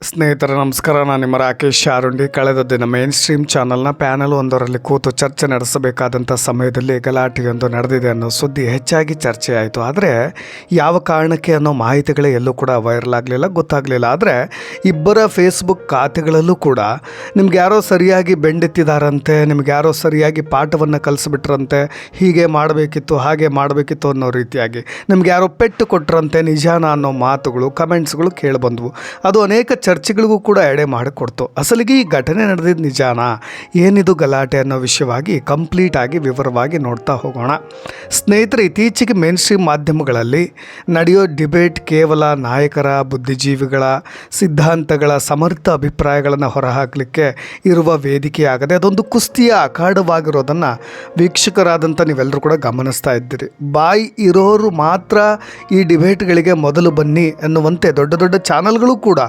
ಸ್ನೇಹಿತರೆ, ನಮಸ್ಕಾರ. ನಾನು ನಿಮ್ಮ ರಾಕೇಶ್ ಶಾರುಂಡಿ. ಕಳೆದ ದಿನ ಮೇನ್ ಸ್ಟ್ರೀಮ್ ಚಾನಲ್ನ ಪ್ಯಾನಲ್ ಒಂದರಲ್ಲಿ ಕೂತು ಚರ್ಚೆ ನಡೆಸಬೇಕಾದಂಥ ಸಮಯದಲ್ಲಿ ಗಲಾಟೆಯೊಂದು ನಡೆದಿದೆ ಅನ್ನೋ ಸುದ್ದಿ ಹೆಚ್ಚಾಗಿ ಚರ್ಚೆ ಆಯಿತು ಆದರೆ, ಯಾವ ಕಾರಣಕ್ಕೆ ಅನ್ನೋ ಮಾಹಿತಿಗಳೇ ಎಲ್ಲೂ ಕೂಡ ವೈರಲ್ ಆಗಲಿಲ್ಲ, ಗೊತ್ತಾಗಲಿಲ್ಲ. ಆದರೆ, ಇಬ್ಬರ ಫೇಸ್ಬುಕ್ ಖಾತೆಗಳಲ್ಲೂ ಕೂಡ ನಿಮ್ಗೆ ಯಾರೋ ಸರಿಯಾಗಿ ಬೆಂಡೆತ್ತಿದಾರಂತೆ, ನಿಮ್ಗೆ ಯಾರೋ ಸರಿಯಾಗಿ ಪಾಠವನ್ನು ಕಲಿಸ್ಬಿಟ್ರಂತೆ, ಹೀಗೆ ಮಾಡಬೇಕಿತ್ತು, ಹಾಗೆ ಮಾಡಬೇಕಿತ್ತು ಅನ್ನೋ ರೀತಿಯಾಗಿ ನಿಮ್ಗೆ ಯಾರೋ ಪೆಟ್ಟು ಕೊಟ್ರಂತೆ ನಿಜಾನ ಅನ್ನೋ ಮಾತುಗಳು ಕಮೆಂಟ್ಸ್ಗಳು ಕೇಳಿಬಂದವು ಅದು ಅನೇಕ ಚರ್ಚೆಗಳಿಗೂ ಕೂಡ ಎಡೆ ಮಾಡಿಕೊಡ್ತು. ಅಸಲಿಗೆ ಈ ಘಟನೆ ನಡೆದಿದ್ದು ನಿಜಾನಾ? ಏನಿದು ಗಲಾಟೆ ಅನ್ನೋ ವಿಷಯವಾಗಿ ಕಂಪ್ಲೀಟ್ ಆಗಿ ವಿವರವಾಗಿ ನೋಡ್ತಾ ಹೋಗೋಣ. ಸ್ನೇಹಿತರೆ, ಇತ್ತೀಚೆಗೆ ಮೇನ್ ಸ್ಟ್ರೀಮ್ ಮಾಧ್ಯಮಗಳಲ್ಲಿ ನಡೆಯೋ ಡಿಬೇಟ್ ಕೇವಲ ನಾಯಕರ ಬುದ್ಧಿಜೀವಿಗಳ ಸಿದ್ಧಾಂತಗಳ ಸಮರ್ಥ ಅಭಿಪ್ರಾಯಗಳನ್ನು ಹೊರಹಾಕಲಿಕ್ಕೆ ಇರುವ ವೇದಿಕೆಯಾಗದೆ ಅದೊಂದು ಕುಸ್ತಿಯ ಅಖಾಡವಾಗಿರೋದನ್ನು ವೀಕ್ಷಕರಾದಂಥ ನೀವೆಲ್ಲರೂ ಕೂಡ ಗಮನಿಸ್ತಾ ಇದ್ದೀರಿ. ಬಾಯಿ ಇರೋರು ಮಾತ್ರ ಈ ಡಿಬೇಟ್ಗಳಿಗೆ ಮೊದಲು ಬನ್ನಿ ಅನ್ನುವಂತೆ ದೊಡ್ಡ ದೊಡ್ಡ ಚಾನಲ್ಗಳು ಕೂಡ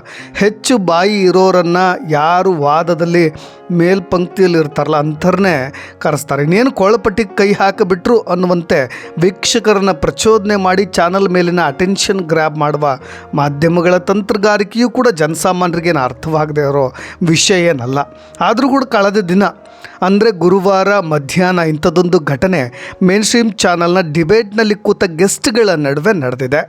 ಹೆಚ್ಚು ಬಾಯಿ ಇರೋರನ್ನು ಯಾರು ವಾದದಲ್ಲಿ ಮೇಲ್ಪಂಕ್ತಿಯಲ್ಲಿ ಇರ್ತಾರಲ್ಲ ಅಂಥರನ್ನೇ ಕರೆಸ್ತಾರೆ. ಇನ್ನೇನು ಕೊಳಪಟ್ಟಿಗೆ ಕೈ ಹಾಕಿಬಿಟ್ರು ಅನ್ನುವಂತೆ ವೀಕ್ಷಕರನ್ನು ಪ್ರಚೋದನೆ ಮಾಡಿ ಚಾನಲ್ ಮೇಲಿನ ಅಟೆನ್ಷನ್ ಗ್ರ್ಯಾಬ್ ಮಾಡುವ ಮಾಧ್ಯಮಗಳ ತಂತ್ರಗಾರಿಕೆಯೂ ಕೂಡ ಜನಸಾಮಾನ್ಯರಿಗೇನು ಅರ್ಥವಾಗದೇ ಇರೋ ವಿಷಯ ಏನಲ್ಲ. ಆದರೂ ಕೂಡ ಕಳೆದ ದಿನ ಅಂದರೆ ಗುರುವಾರ ಮಧ್ಯಾಹ್ನ ಇಂಥದ್ದೊಂದು ಘಟನೆ ಮೇನ್ ಸ್ಟ್ರೀಮ್ ಚಾನಲ್ನ ಡಿಬೇಟ್ನಲ್ಲಿ ಕೂತ ಗೆಸ್ಟ್ಗಳ ನಡುವೆ ನಡೆದಿದೆ.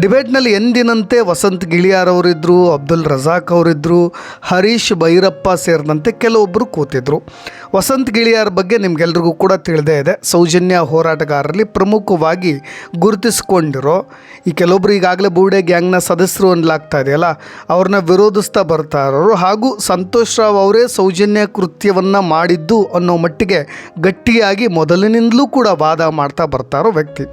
ಡಿಬೇಟ್ನಲ್ಲಿ ಎಂದಿನಂತೆ ವಸಂತ್ ಗಿಳಿಯಾರ್ ಅವರಿದ್ದರು ಅಬ್ದುಲ್ ರಜಾಕ್ ಅವರಿದ್ದರು ಹರೀಶ್ ಭೈರಪ್ಪ ಸೇರಿದಂತೆ ಕೆಲವೊಬ್ಬರು ಕೂತಿದ್ರು. ವಸಂತ್ ಗಿಳಿಯಾರ್ ಬಗ್ಗೆ ನಿಮಗೆಲ್ರಿಗೂ ಕೂಡ ತಿಳಿದೇ ಇದೆ. ಸೌಜನ್ಯ ಹೋರಾಟಗಾರರಲ್ಲಿ ಪ್ರಮುಖವಾಗಿ ಗುರುತಿಸ್ಕೊಂಡಿರೋ ಈ ಕೆಲವೊಬ್ರು ಈಗಾಗಲೇ ಬೂಡೆ ಗ್ಯಾಂಗ್ನ ಸದಸ್ಯರು ಅನ್ಲಾಗ್ತಾ ಇದೆಯಲ್ಲ, ಅವ್ರನ್ನ ವಿರೋಧಿಸ್ತಾ ಬರ್ತಾ ಇರೋರು ಹಾಗೂ ಸಂತೋಷ್ ರಾವ್ ಅವರೇ ಸೌಜನ್ಯ ಕೃತ್ಯವನ್ನು ಮಾಡಿದ್ದು ಅನ್ನೋ ಮಟ್ಟಿಗೆ ಗಟ್ಟಿಯಾಗಿ ಮೊದಲಿನಿಂದಲೂ ಕೂಡ ವಾದ ಮಾಡ್ತಾ ಬರ್ತಾರೋ ವ್ಯಕ್ತಿ.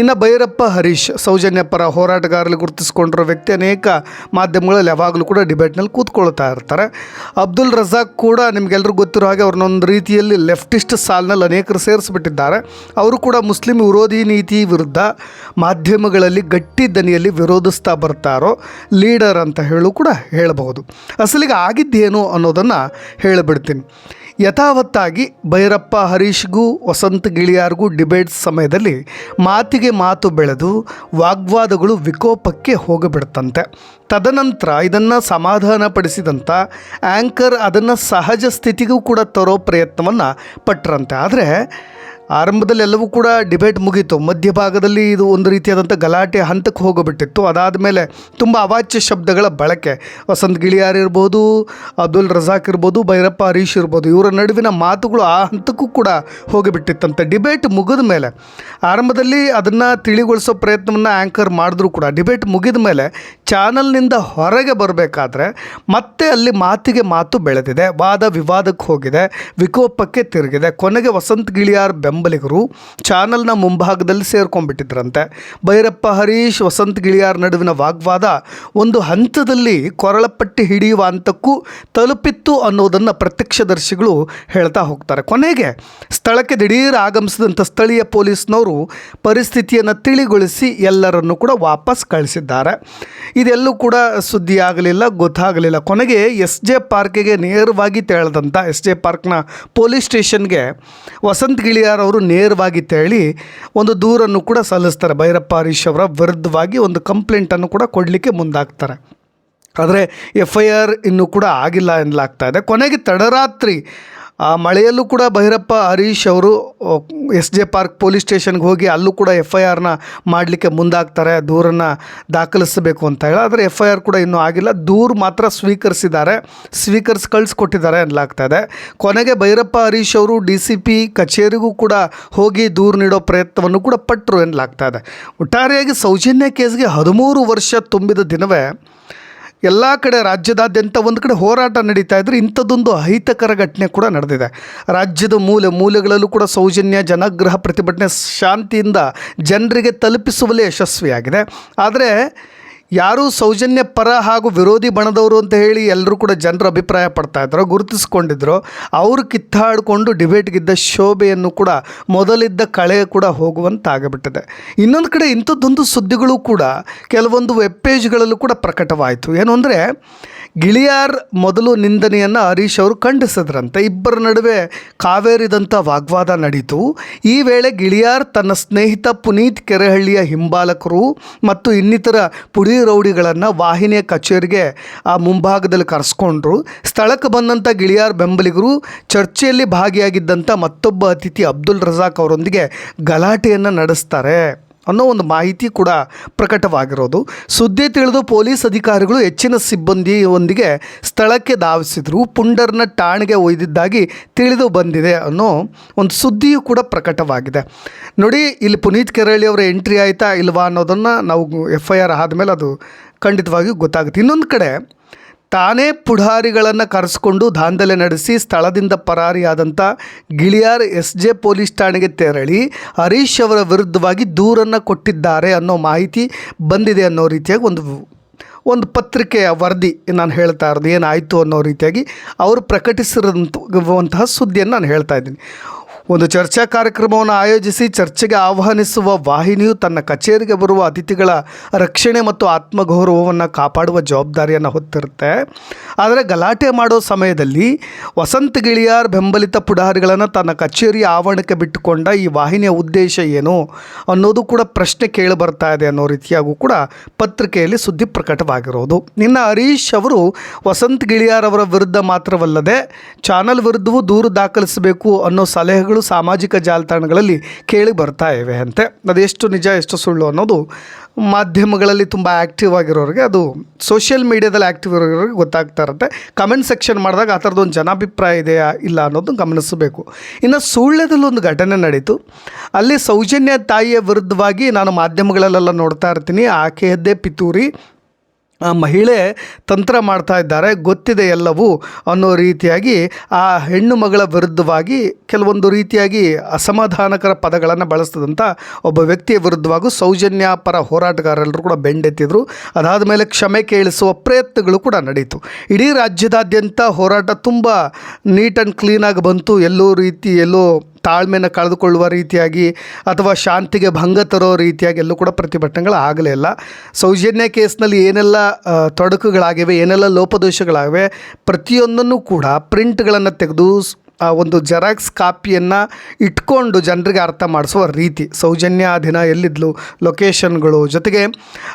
ಇನ್ನು ಭೈರಪ್ಪ, ಹರೀಶ್ ಸೌಜನ್ಯ ಪರ ಹೋರಾಟಗಾರರಲ್ಲಿ ಗುರುತಿಸ್ಕೊಂಡಿರೋ ವ್ಯಕ್ತಿ ಅನೇಕ ಮಾಧ್ಯಮಗಳಲ್ಲಿ ಯಾವಾಗಲೂ ಕೂಡ ಡಿಬೇಟ್ನಲ್ಲಿ ಕೂತ್ಕೊಳ್ತಾ ಇರ್ತಾರೆ. ಅಬ್ದುಲ್ ರಜಾಕ್ ಕೂಡ ನಿಮಗೆಲ್ಲರಿಗೂ ಗೊತ್ತಿರೋ ಹಾಗೆ ಅವ್ರನ್ನೊಂದು ರೀತಿಯಲ್ಲಿ ಲೆಫ್ಟಿಸ್ಟ್ ಸಾಲ್ನಲ್ಲಿ ಅನೇಕರು ಸೇರಿಸಿಬಿಟ್ಟಿದ್ದಾರೆ. ಅವರು ಕೂಡ ಮುಸ್ಲಿಂ ವಿರೋಧಿ ನೀತಿ ವಿರುದ್ಧ ಮಾಧ್ಯಮಗಳಲ್ಲಿ ಗಟ್ಟಿ ದನಿಯಲ್ಲಿ ವಿರೋಧಿಸ್ತಾ ಬರ್ತಾರೋ ಲೀಡರ್ ಅಂತ ಹೇಳು ಕೂಡ ಹೇಳಬಹುದು. ಅಸಲಿಗೆ ಆಗಿದ್ದೇನು ಅನ್ನೋದನ್ನು ಹೇಳಿಬಿಡ್ತೀನಿ. ಯಥಾವತ್ತಾಗಿ ಭೈರಪ್ಪ ಹರೀಶ್ಗೂ ವಸಂತ ಗಿಳಿಯಾರ್ಗೂ ಡಿಬೇಟ್ ಸಮಯದಲ್ಲಿ ಮಾತಿಗೆ ಮಾತು ಬೆಳೆದು ವಾಗ್ವಾದಗಳು ವಿಕೋಪಕ್ಕೆ ಹೋಗಿಬಿಡುತ್ತಂತೆ ತದನಂತರ ಇದನ್ನು ಸಮಾಧಾನಪಡಿಸಿದಂಥ ಆ್ಯಂಕರ್ ಅದನ್ನು ಸಹಜ ಸ್ಥಿತಿಗೂ ಕೂಡ ತರೋ ಪ್ರಯತ್ನವನ್ನು ಪಟ್ಟರಂತೆ ಆದರೆ ಆರಂಭದಲ್ಲಿ ಎಲ್ಲವೂ ಕೂಡ ಡಿಬೇಟ್ ಮುಗೀತು. ಮಧ್ಯಭಾಗದಲ್ಲಿ ಇದು ಒಂದು ರೀತಿಯಾದಂಥ ಗಲಾಟೆ ಹಂತಕ್ಕೆ ಹೋಗಿಬಿಟ್ಟಿತ್ತು. ಅದಾದ ಮೇಲೆ ತುಂಬ ಅವಾಚ್ಯ ಶಬ್ದಗಳ ಬಳಕೆ. ವಸಂತ್ ಗಿಳಿಯಾರ್ ಇರ್ಬೋದು, ಅಬ್ದುಲ್ ರಜಾಕ್ ಇರ್ಬೋದು, ಭೈರಪ್ಪ ಹರೀಶ್ ಇರ್ಬೋದು, ಇವರ ನಡುವಿನ ಮಾತುಗಳು ಆ ಹಂತಕ್ಕೂ ಕೂಡ ಹೋಗಿಬಿಟ್ಟಿತ್ತಂತೆ. ಡಿಬೇಟ್ ಮುಗಿದ ಮೇಲೆ, ಆರಂಭದಲ್ಲಿ ಅದನ್ನು ತಿಳಿಗೊಳಿಸೋ ಪ್ರಯತ್ನವನ್ನು ಆ್ಯಂಕರ್ ಮಾಡಿದ್ರು ಕೂಡ. ಡಿಬೇಟ್ ಮುಗಿದ ಮೇಲೆ ಚಾನಲ್ನಿಂದ ಹೊರಗೆ ಬರಬೇಕಾದ್ರೆ ಮತ್ತೆ ಅಲ್ಲಿ ಮಾತಿಗೆ ಮಾತು ಬೆಳೆದಿದೆ, ವಾದ ವಿವಾದಕ್ಕೆ ಹೋಗಿದೆ, ವಿಕೋಪಕ್ಕೆ ತಿರುಗಿದೆ. ಕೊನೆಗೆ ವಸಂತ ಗಿಳಿಯಾರ್ ಬೆಂಬಲಿಗರು ಚಾನಲ್ನ ಮುಂಭಾಗದಲ್ಲಿ ಸೇರ್ಕೊಂಡ್ಬಿಟ್ಟಿದ್ರಂತೆ. ಭೈರಪ್ಪ, ಹರೀಶ್, ವಸಂತ ಗಿಳಿಯಾರ್ ನಡುವಿನ ವಾಗ್ವಾದ ಒಂದು ಹಂತದಲ್ಲಿ ಕೊರಳಪಟ್ಟಿ ಹಿಡಿಯುವ ಹಂತಕ್ಕೂ ತಲುಪಿತ್ತು ಅನ್ನೋದನ್ನು ಪ್ರತ್ಯಕ್ಷದರ್ಶಿಗಳು ಹೇಳ್ತಾ ಹೋಗ್ತಾರೆ. ಕೊನೆಗೆ ಸ್ಥಳಕ್ಕೆ ದಿಢೀರ್ ಆಗಮಿಸಿದಂಥ ಸ್ಥಳೀಯ ಪೊಲೀಸ್ನವರು ಪರಿಸ್ಥಿತಿಯನ್ನು ತಿಳಿಗೊಳಿಸಿ ಎಲ್ಲರನ್ನು ಕೂಡ ವಾಪಸ್ ಕಳಿಸಿದ್ದಾರೆ. ಇದೆಲ್ಲೂ ಕೂಡ ಸುದ್ದಿ ಆಗಲಿಲ್ಲ ಗೊತ್ತಾಗಲಿಲ್ಲ. ಕೊನೆಗೆ ಎಸ್ ಜೆ ಪಾರ್ಕಿಗೆ ನೇರವಾಗಿ ತೆರಳದಂಥ ಎಸ್ ಜೆ ಪಾರ್ಕ್ನ ಪೊಲೀಸ್ ಸ್ಟೇಷನ್ಗೆ ವಸಂತ್ ಗಿಳಿಯಾರ್ ಅವರು ನೇರವಾಗಿ ತೆರಳಿ ಒಂದು ದೂರನ್ನು ಕೂಡ ಸಲ್ಲಿಸ್ತಾರೆ. ಭೈರಪ್ಪ ಹರೀಶ್ ಅವರ ವಿರುದ್ಧವಾಗಿ ಒಂದು ಕಂಪ್ಲೇಂಟನ್ನು ಕೂಡ ಕೊಡಲಿಕ್ಕೆ ಮುಂದಾಗ್ತಾರೆ. ಆದರೆ ಎಫ್ ಐ ಆರ್ ಇನ್ನೂ ಕೂಡ ಆಗಿಲ್ಲ ಎನ್ನಲಾಗ್ತಾ ಇದೆ. ಕೊನೆಗೆ ತಡರಾತ್ರಿ ಆ, ಮಳೆಯಲ್ಲೂ ಕೂಡ ಭೈರಪ್ಪ, ಹರೀಶ್ ಅವರು ಎಸ್ ಜೆ ಪಾರ್ಕ್ ಪೊಲೀಸ್ ಸ್ಟೇಷನ್ಗೆ ಹೋಗಿ ಅಲ್ಲೂ ಕೂಡ ಎಫ್ ಐ ಆರ್ನ ಮಾಡಲಿಕ್ಕೆ ಮುಂದಾಗ್ತಾರೆ, ದೂರನ್ನು ದಾಖಲಿಸಬೇಕು ಅಂತ ಹೇಳಿ. ಆದರೆ ಎಫ್ ಐ ಆರ್ ಕೂಡ ಇನ್ನೂ ಆಗಿಲ್ಲ. ದೂರು ಮಾತ್ರ ಸ್ವೀಕರಿಸಿದ್ದಾರೆ. ಸ್ವೀಕರಿಸಿ ಕಳಿಸ್ಕೊಟ್ಟಿದ್ದಾರೆ ಅನ್ಲಾಗ್ತಾ ಇದೆ. ಕೊನೆಗೆ ಭೈರಪ್ಪ, ಹರೀಶ್ ಅವರು ಡಿ ಸಿ ಪಿ ಕಚೇರಿಗೂ ಕೂಡ ಹೋಗಿ ದೂರು ನೀಡೋ ಪ್ರಯತ್ನವನ್ನು ಕೂಡ ಪಟ್ಟರು ಎನ್ನಲಾಗ್ತಾ ಇದೆ. ಒಟ್ಟಾರೆಯಾಗಿ ಸೌಜನ್ಯ ಕೇಸ್ಗೆ ಹದಿಮೂರು ವರ್ಷ ತುಂಬಿದ ದಿನವೇ ಎಲ್ಲ ಕಡೆ ರಾಜ್ಯದಾದ್ಯಂತ ಒಂದು ಕಡೆ ಹೋರಾಟ ನಡೀತಾ ಇದ್ರೆ ಇಂಥದ್ದೊಂದು ಅಹಿತಕರ ಘಟನೆ ಕೂಡ ನಡೆದಿದೆ. ರಾಜ್ಯದ ಮೂಲೆ ಮೂಲೆಗಳಲ್ಲೂ ಕೂಡ ಸೌಜನ್ಯ, ಜನಗ್ರಹ ಪ್ರತಿಭಟನೆ ಶಾಂತಿಯಿಂದ ಜನರಿಗೆ ತಲುಪಿಸುವಲ್ಲಿ ಯಶಸ್ವಿಯಾಗಿದೆ. ಆದರೆ ಯಾರು ಸೌಜನ್ಯ ಪರ ಹಾಗೂ ವಿರೋಧಿ ಬಣದವರು ಅಂತ ಹೇಳಿ ಎಲ್ಲರೂ ಕೂಡ ಜನರು ಅಭಿಪ್ರಾಯ ಪಡ್ತಾ ಇದ್ರು, ಗುರುತಿಸ್ಕೊಂಡಿದ್ರು. ಅವರು ಕಿತ್ತಾಡಿಕೊಂಡು ಡಿಬೇಟ್ಗಿದ್ದ ಶೋಭೆಯನ್ನು ಕೂಡ ಮೊದಲಿದ್ದ ಕಳೆ ಕೂಡ ಹೋಗುವಂತಾಗಿಬಿಟ್ಟಿದೆ. ಇನ್ನೊಂದು ಕಡೆ ಇಂಥದ್ದೊಂದು ಸುದ್ದಿಗಳು ಕೂಡ ಕೆಲವೊಂದು ವೆಬ್ ಪೇಜ್ಗಳಲ್ಲೂ ಕೂಡ ಪ್ರಕಟವಾಯಿತು. ಏನು ಅಂದರೆ ಗಿಳಿಯಾರ್ ಮೊದಲು ನಿಂದನೆಯನ್ನು ಹರೀಶ್ ಅವರು ಖಂಡಿಸಿದ್ರಂತೆ. ಇಬ್ಬರ ನಡುವೆ ಕಾವೇರಿದಂಥ ವಾಗ್ವಾದ ನಡೀತು. ಈ ವೇಳೆ ಗಿಳಿಯಾರ್ ತನ್ನ ಸ್ನೇಹಿತ ಪುನೀತ್ ಕೆರೆಹಳ್ಳಿಯ ಹಿಂಬಾಲಕರು ಮತ್ತು ಇನ್ನಿತರ ಪುಡಿ ರೌಡಿಗಳನ್ನು ವಾಹಿನಿಯ ಕಚೇರಿಗೆ ಆ ಮುಂಭಾಗದಲ್ಲಿ ಕರೆಸ್ಕೊಂಡ್ರು. ಸ್ಥಳಕ್ಕೆ ಬಂದಂಥ ಗಿಳಿಯಾರ್ ಬೆಂಬಲಿಗರು ಚರ್ಚೆಯಲ್ಲಿ ಭಾಗಿಯಾಗಿದ್ದಂಥ ಮತ್ತೊಬ್ಬ ಅತಿಥಿ ಅಬ್ದುಲ್ ರಜಾಕ್ ಅವರೊಂದಿಗೆ ಗಲಾಟೆಯನ್ನು ನಡೆಸ್ತಾರೆ. ಅನ್ನೋ ಒಂದು ಮಾಹಿತಿ ಕೂಡ ಪ್ರಕಟವಾಗಿರೋದು. ಸುದ್ದಿ ತಿಳಿದು ಪೊಲೀಸ್ ಅಧಿಕಾರಿಗಳು ಹೆಚ್ಚಿನ ಸಿಬ್ಬಂದಿಯೊಂದಿಗೆ ಸ್ಥಳಕ್ಕೆ ಧಾವಿಸಿದರು. ಪುಂಡರ್ನ ಠಾಣೆಗೆ ಒಯ್ದಿದ್ದಾಗಿ ತಿಳಿದು ಬಂದಿದೆ ಅನ್ನೋ ಒಂದು ಸುದ್ದಿಯೂ ಕೂಡ ಪ್ರಕಟವಾಗಿದೆ. ನೋಡಿ, ಇಲ್ಲಿ ಪುನೀತ್ ಕೆರಳಿ ಅವರ ಎಂಟ್ರಿ ಆಯಿತಾ ಇಲ್ವಾ ಅನ್ನೋದನ್ನು ನಾವು ಎಫ್ ಐ ಆರ್ ಆದಮೇಲೆ ಅದು ಖಂಡಿತವಾಗಿಯೂ ಗೊತ್ತಾಗುತ್ತೆ. ಇನ್ನೊಂದು ಕಡೆ ತಾನೇ ಪುಢಾರಿಗಳನ್ನು ಕರೆಸ್ಕೊಂಡು ದಾಂಧಲೆ ನಡೆಸಿ ಸ್ಥಳದಿಂದ ಪರಾರಿಯಾದಂಥ ಗಿಳಿಯಾರ್ ಎಸ್ ಜೆ ಪೊಲೀಸ್ ಠಾಣೆಗೆ ತೆರಳಿ ಹರೀಶ್ ಅವರ ವಿರುದ್ಧವಾಗಿ ದೂರನ್ನು ಕೊಟ್ಟಿದ್ದಾರೆ ಅನ್ನೋ ಮಾಹಿತಿ ಬಂದಿದೆ ಅನ್ನೋ ರೀತಿಯಾಗಿ ಒಂದು ಒಂದು ಪತ್ರಿಕೆಯ ವರದಿ ನಾನು ಹೇಳ್ತಾ ಇರೋದು ಏನಾಯಿತು ಅನ್ನೋ ರೀತಿಯಾಗಿ ಅವರು ಪ್ರಕಟಿಸಿರುವಂಥ ಸುದ್ದಿಯನ್ನು ನಾನು ಹೇಳ್ತಾ ಇದ್ದೀನಿ. ಒಂದು ಚರ್ಚಾ ಕಾರ್ಯಕ್ರಮವನ್ನು ಆಯೋಜಿಸಿ ಚರ್ಚೆಗೆ ಆಹ್ವಾನಿಸುವ ವಾಹಿನಿಯು ತನ್ನ ಕಚೇರಿಗೆ ಬರುವ ಅತಿಥಿಗಳ ರಕ್ಷಣೆ ಮತ್ತು ಆತ್ಮಗೌರವವನ್ನು ಕಾಪಾಡುವ ಜವಾಬ್ದಾರಿಯನ್ನು ಹೊತ್ತಿರುತ್ತೆ. ಆದರೆ ಗಲಾಟೆ ಮಾಡೋ ಸಮಯದಲ್ಲಿ ವಸಂತ ಗಿಳಿಯಾರ್ ಬೆಂಬಲಿತ ಪುಡಾರಿಗಳನ್ನು ತನ್ನ ಕಚೇರಿಯ ಆವರಣಕ್ಕೆ ಬಿಟ್ಟುಕೊಂಡ ಈ ವಾಹಿನಿಯ ಉದ್ದೇಶ ಏನು ಅನ್ನೋದು ಕೂಡ ಪ್ರಶ್ನೆ ಕೇಳಿ ಬರ್ತಾ ಇದೆ ಅನ್ನೋ ರೀತಿಯಾಗೂ ಕೂಡ ಪತ್ರಿಕೆಯಲ್ಲಿ ಸುದ್ದಿ ಪ್ರಕಟವಾಗಿರೋದು. ಇನ್ನು ಹರೀಶ್ ಅವರು ವಸಂತ ಗಿಳಿಯಾರ್ ಅವರ ವಿರುದ್ಧ ಮಾತ್ರವಲ್ಲದೆ ಚಾನಲ್ ವಿರುದ್ಧವೂ ದೂರು ದಾಖಲಿಸಬೇಕು ಅನ್ನೋ ಸಲಹೆಗಳು ಸಾಮಾಜಿಕ ಜಾಲತಾಣಗಳಲ್ಲಿ ಕೇಳಿ ಬರ್ತಾ ಇವೆ ಅಂತೆ. ಅದೆಷ್ಟು ನಿಜ, ಎಷ್ಟು ಸುಳ್ಳು ಅನ್ನೋದು ಮಾಧ್ಯಮಗಳಲ್ಲಿ ತುಂಬ ಆ್ಯಕ್ಟಿವ್ ಆಗಿರೋರಿಗೆ, ಅದು ಸೋಷಿಯಲ್ ಮೀಡಿಯಾದಲ್ಲಿ ಆ್ಯಕ್ಟಿವ್ ಇರೋರಿಗೆ ಗೊತ್ತಾಗ್ತಾ ಇರುತ್ತೆ. ಕಮೆಂಟ್ ಸೆಕ್ಷನ್ ಮಾಡಿದಾಗ ಆ ಥರದ್ದು ಒಂದು ಜನಾಭಿಪ್ರಾಯ ಇದೆಯಾ, ಇಲ್ಲ ಅನ್ನೋದನ್ನು ಗಮನಿಸಬೇಕು. ಇನ್ನು ಸುಳ್ಳ್ಯದಲ್ಲಿ ಒಂದು ಘಟನೆ ನಡೀತು. ಅಲ್ಲಿ ಸೌಜನ್ಯ ತಾಯಿಯ ವಿರುದ್ಧವಾಗಿ ನಾನು ಮಾಧ್ಯಮಗಳಲ್ಲೆಲ್ಲ ನೋಡ್ತಾ ಇರ್ತೀನಿ. ಆಕೆಯದ್ದೇ ಪಿತೂರಿ ಮಹಿಳೆ ತಂತ್ರ ಮಾಡ್ತಾ ಇದ್ದಾರೆ, ಗೊತ್ತಿದೆ ಎಲ್ಲವೂ ಅನ್ನೋ ರೀತಿಯಾಗಿ ಆ ಹೆಣ್ಣು ಮಗಳ ವಿರುದ್ಧವಾಗಿ ಕೆಲವೊಂದು ರೀತಿಯಾಗಿ ಅಸಮಾಧಾನಕರ ಪದಗಳನ್ನು ಬಳಸ್ತದಂಥ ಒಬ್ಬ ವ್ಯಕ್ತಿಯ ವಿರುದ್ಧವಾಗೂ ಸೌಜನ್ಯ ಪರ ಹೋರಾಟಗಾರರೆಲ್ಲರೂ ಕೂಡ ಬೆಂಡೆತ್ತಿದ್ರು. ಅದಾದ ಮೇಲೆ ಕ್ಷಮೆ ಕೇಳಿಸುವ ಪ್ರಯತ್ನಗಳು ಕೂಡ ನಡೆಯಿತು ಇಡೀ ರಾಜ್ಯದಾದ್ಯಂತ ಹೋರಾಟ ತುಂಬ ನೀಟ್ ಆ್ಯಂಡ್ ಕ್ಲೀನಾಗಿ ಬಂತು. ಎಲ್ಲೋ ರೀತಿ ಎಲ್ಲೋ ತಾಳ್ಮೆನ ಕಳೆದುಕೊಳ್ಳುವ ರೀತಿಯಾಗಿ ಅಥವಾ ಶಾಂತಿಗೆ ಭಂಗ ತರೋ ರೀತಿಯಾಗಿ ಎಲ್ಲೂ ಕೂಡ ಪ್ರತಿಭಟನೆಗಳು ಆಗಲೇ ಇಲ್ಲ. ಸೌಜನ್ಯ ಕೇಸ್ನಲ್ಲಿ ಏನೆಲ್ಲ ತೊಡಕುಗಳಾಗಿವೆ, ಏನೆಲ್ಲ ಲೋಪದೋಷಗಳಾಗಿವೆ, ಪ್ರತಿಯೊಂದನ್ನು ಕೂಡ ಪ್ರಿಂಟ್ಗಳನ್ನು ತೆಗೆದು ಒಂದು ಜೆರಾಕ್ಸ್ ಕಾಪಿಯನ್ನು ಇಟ್ಕೊಂಡು ಜನರಿಗೆ ಅರ್ಥ ಮಾಡಿಸುವ ರೀತಿ, ಸೌಜನ್ಯ ಆ ದಿನ ಎಲ್ಲಿದ್ಲು, ಲೊಕೇಶನ್ಗಳು, ಜೊತೆಗೆ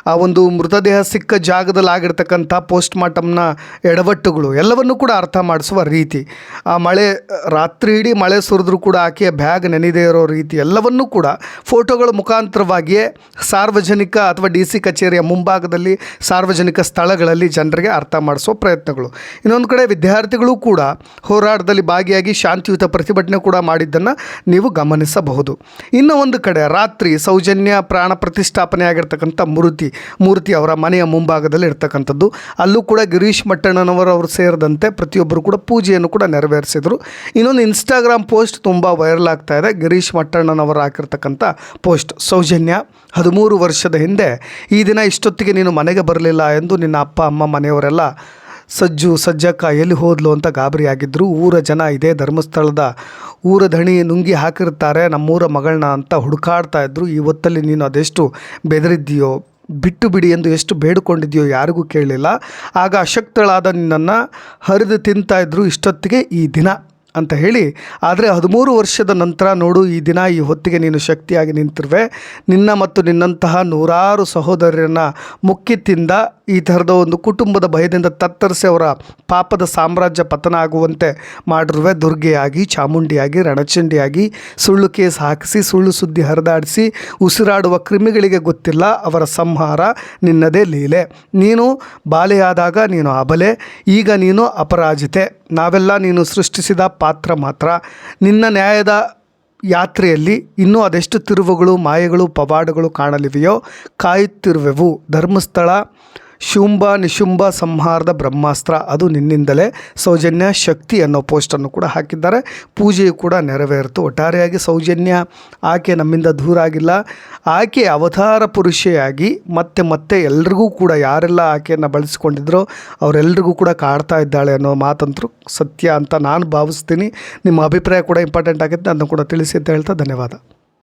ಆ ಒಂದು ಮೃತದೇಹ ಸಿಕ್ಕ ಜಾಗದಲ್ಲಿ ಆಗಿರ್ತಕ್ಕಂಥ ಪೋಸ್ಟ್ ಮಾರ್ಟಮ್ನ ಎಡವಟ್ಟುಗಳು ಎಲ್ಲವನ್ನು ಕೂಡ ಅರ್ಥ ಮಾಡಿಸುವ ರೀತಿ. ಆ ಮಳೆ, ರಾತ್ರಿ ಇಡೀ ಮಳೆ ಸುರಿದ್ರೂ ಕೂಡ ಆಕೆಯ ಬ್ಯಾಗ್ ನೆನೆದೇ ಇರೋ ರೀತಿ ಎಲ್ಲವನ್ನೂ ಕೂಡ ಫೋಟೋಗಳ ಮುಖಾಂತರವಾಗಿಯೇ ಸಾರ್ವಜನಿಕ ಅಥವಾ ಡಿ ಸಿ ಕಚೇರಿಯ ಮುಂಭಾಗದಲ್ಲಿ ಸಾರ್ವಜನಿಕ ಸ್ಥಳಗಳಲ್ಲಿ ಜನರಿಗೆ ಅರ್ಥ ಮಾಡಿಸುವ ಪ್ರಯತ್ನಗಳು. ಇನ್ನೊಂದು ಕಡೆ ವಿದ್ಯಾರ್ಥಿಗಳು ಕೂಡ ಹೋರಾಟದಲ್ಲಿ ಭಾಗಿಯಾಗಿ ಶಾಂತಿಯುತ ಪ್ರತಿಭಟನೆ ಕೂಡ ಮಾಡಿದ್ದನ್ನು ನೀವು ಗಮನಿಸಬಹುದು. ಇನ್ನು ಒಂದು ಕಡೆ ರಾತ್ರಿ ಸೌಜನ್ಯ ಪ್ರಾಣ ಪ್ರತಿಷ್ಠಾಪನೆ ಆಗಿರ್ತಕ್ಕಂಥ ಮೂರ್ತಿ ಮೂರ್ತಿ ಅವರ ಮನೆಯ ಮುಂಭಾಗದಲ್ಲಿ ಇರ್ತಕ್ಕಂಥದ್ದು. ಅಲ್ಲೂ ಕೂಡ ಗಿರೀಶ್ ಮಟ್ಟಣ್ಣನವರು ಅವರು ಸೇರಿದಂತೆ ಪ್ರತಿಯೊಬ್ಬರು ಕೂಡ ಪೂಜೆಯನ್ನು ಕೂಡ ನೆರವೇರಿಸಿದರು. ಇನ್ನೊಂದು ಇನ್ಸ್ಟಾಗ್ರಾಮ್ ಪೋಸ್ಟ್ ತುಂಬ ವೈರಲ್ ಆಗ್ತಾ ಇದೆ. ಗಿರೀಶ್ ಮಟ್ಟಣ್ಣನವರು ಹಾಕಿರ್ತಕ್ಕಂಥ ಪೋಸ್ಟ್ ಸೌಜನ್ಯ. ಹದಿಮೂರು ವರ್ಷದ ಹಿಂದೆ, ಈ ದಿನ ಇಷ್ಟೊತ್ತಿಗೆ ನೀನು ಮನೆಗೆ ಬರಲಿಲ್ಲ ಎಂದು ನಿನ್ನ ಅಪ್ಪ, ಅಮ್ಮ, ಮನೆಯವರೆಲ್ಲ ಸಜ್ಜು ಸಜ್ಜಕ್ಕ ಎಲ್ಲಿ ಹೋದ್ಲು ಅಂತ ಗಾಬರಿಯಾಗಿದ್ದರು ಊರ ಜನ ಇದೇ ಧರ್ಮಸ್ಥಳದ ಊರ ದಣಿ ನುಂಗಿ ಹಾಕಿರ್ತಾರೆ, ನಮ್ಮೂರ ಮಗಳನ್ನ ಅಂತ ಹುಡುಕಾಡ್ತಾ ಇದ್ದರು ಈ ಹೊತ್ತಲ್ಲಿ ನೀನು ಅದೆಷ್ಟು ಬೆದರಿದ್ದೀಯೋ, ಬಿಟ್ಟು ಬಿಡಿ ಎಂದು ಎಷ್ಟು ಬೇಡಿಕೊಂಡಿದೆಯೋ ಯಾರಿಗೂ ಕೇಳಲಿಲ್ಲ. ಆಗ ಅಶಕ್ತಳಾದ ನಿನ್ನನ್ನು ಹರಿದು ತಿಂತಾಯಿದ್ರು ಇಷ್ಟೊತ್ತಿಗೆ ಈ ದಿನ. ಅಂತ ಹೇಳಿ, ಆದರೆ ಹದಿಮೂರು ವರ್ಷದ ನಂತರ ನೋಡು, ಈ ದಿನ ಈ ಹೊತ್ತಿಗೆ ನೀನು ಶಕ್ತಿಯಾಗಿ ನಿಂತಿರುವೆ. ನಿನ್ನ ಮತ್ತು ನಿನ್ನಂತಹ ನೂರಾರು ಸಹೋದರರನ್ನು ಮುಕ್ಕಿತ್ತಿಂದ ಈ ಥರದ ಒಂದು ಕುಟುಂಬದ ಭಯದಿಂದ ತತ್ತರಿಸಿ ಅವರ ಪಾಪದ ಸಾಮ್ರಾಜ್ಯ ಪತನ ಆಗುವಂತೆ ಮಾಡಿರುವೆ. ದುರ್ಗೆಯಾಗಿ, ಚಾಮುಂಡಿಯಾಗಿ, ರಣಚಂಡಿಯಾಗಿ ಸುಳ್ಳು ಕೇಸ್ ಹಾಕಿಸಿ, ಸುಳ್ಳು ಸುದ್ದಿ ಹರಿದಾಡಿಸಿ, ಉಸಿರಾಡುವ ಕ್ರಿಮಿಗಳಿಗೆ ಗೊತ್ತಿಲ್ಲ. ಅವರ ಸಂಹಾರ ನಿನ್ನದೇ ಲೀಲೆ. ನೀನು ಬಾಲೆಯಾದಾಗ ನೀನು ಅಬಲೆ. ಈಗ ನೀನು ಅಪರಾಜಿತೆ. ನಾವೆಲ್ಲ ನೀನು ಸೃಷ್ಟಿಸಿದ ಪಾತ್ರ ಮಾತ್ರ. ನಿನ್ನ ನ್ಯಾಯದ ಯಾತ್ರೆಯಲ್ಲಿ ಇನ್ನೂ ಅದೆಷ್ಟು ತಿರುವುಗಳು ಮಾಯೆಗಳು ಪವಾಡಗಳು ಕಾಣಲಿವೆಯೋ ಕಾಯುತ್ತಿರುವೆವು. ಧರ್ಮಸ್ಥಳ ಶುಂಭ ನಿಶುಂಭ ಸಂಹಾರದ ಬ್ರಹ್ಮಾಸ್ತ್ರ ಅದು ನಿನ್ನಿಂದಲೇ ಸೌಜನ್ಯ ಶಕ್ತಿ ಅನ್ನೋ ಪೋಸ್ಟನ್ನು ಕೂಡ ಹಾಕಿದ್ದಾರೆ. ಪೂಜೆಯು ಕೂಡ ನೆರವೇರಿತು. ಒಟ್ಟಾರೆಯಾಗಿ ಸೌಜನ್ಯ ಆಕೆ ನಮ್ಮಿಂದ ದೂರ ಆಗಿಲ್ಲ. ಆಕೆ ಅವತಾರ ಪುರುಷೆಯಾಗಿ ಮತ್ತೆ ಮತ್ತೆ ಎಲ್ರಿಗೂ ಕೂಡ ಯಾರೆಲ್ಲ ಆಕೆಯನ್ನು ಬಳಸಿಕೊಂಡಿದ್ರೋ ಅವರೆಲ್ಲರಿಗೂ ಕೂಡ ಕಾಡ್ತಾ ಇದ್ದಾಳೆ ಅನ್ನೋ ಮಾತಂತರೂ ಸತ್ಯ ಅಂತ ನಾನು ಭಾವಿಸ್ತೀನಿ. ನಿಮ್ಮ ಅಭಿಪ್ರಾಯ ಕೂಡ ಇಂಪಾರ್ಟೆಂಟ್ ಆಗುತ್ತೆ. ಅದನ್ನು ಕೂಡ ತಿಳಿಸಿ ಅಂತ ಹೇಳ್ತಾ ಧನ್ಯವಾದ.